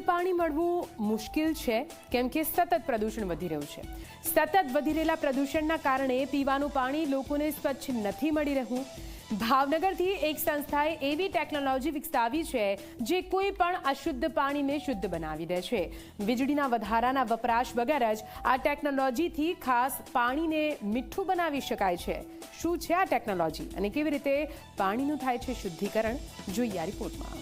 પાણી મળવું મુશ્કેલ છે, કેમ કે સતત પ્રદૂષણ વધી રહ્યું છે. સતત વધી રહેલા પ્રદૂષણના કારણે પીવાનું પાણી લોકોને સ્વચ્છ નથી મળી રહ્યું. ભાવનગરથી એક સંસ્થાએ એવી ટેકનોલોજી વિકસાવી છે, જે કોઈ પણ અશુદ્ધ પાણીને શુદ્ધ બનાવી દે છે. વીજળીના વધારાના વપરાશ વગર જ આ ટેકનોલોજીથી ખાસ પાણીને મીઠું બનાવી શકાય છે. શું છે આ ટેકનોલોજી અને કેવી રીતે પાણીનું થાય છે શુદ્ધિકરણ? જોઈએ આ રિપોર્ટમાં.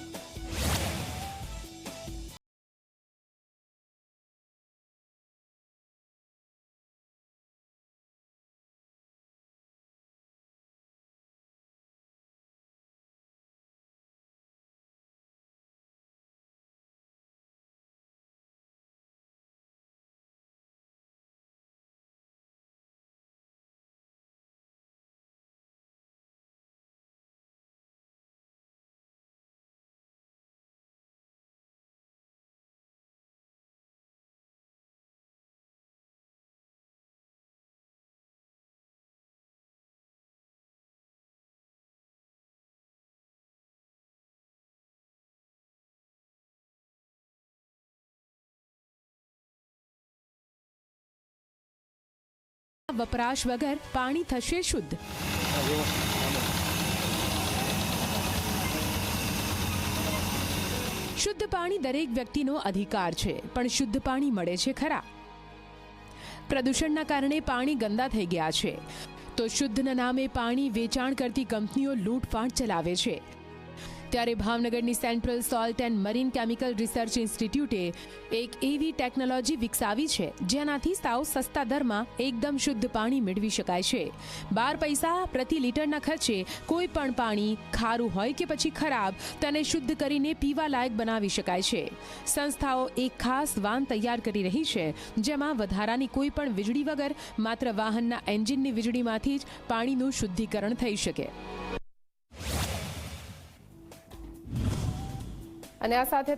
વપરાશ વગર પાણી થશે શુદ્ધ. શુદ્ધ પાણી દરેક વ્યક્તિનો અધિકાર છે, પણ શુદ્ધ પાણી મળે છે ખરા? પ્રદૂષણના કારણે પાણી ગંદા થઈ ગયા છે. તો શુદ્ધના નામે પાણી વેચાણ કરતી કંપનીઓ લૂંટફાટ ચલાવે છે. ત્યારે ભાવનગરની central salt and marine chemical research ઇન્સ્ટિટ્યૂટે એક એવી ટેકનોલોજી વિકસાવી છે, જેનાથી સાવ સસ્તા દરમાં એકદમ શુદ્ધ પાણી મેળવી શકાય છે. બાર પૈસા પ્રતિ લીટરના ખર્ચે કોઈ પણ પાણી ખારું હોય કે પછી ખરાબ, તેને શુદ્ધ કરીને પીવા લાયક બનાવી શકાય છે. સંસ્થાઓ એક ખાસ વાન તૈયાર કરી રહી છે, જેમાં વધારાની કોઈ પણ વીજળી વગર માત્ર વાહનના એન્જિનની વીજળીમાંથી જ પાણીનું શુદ્ધિકરણ થઈ શકે. અને આ સાથે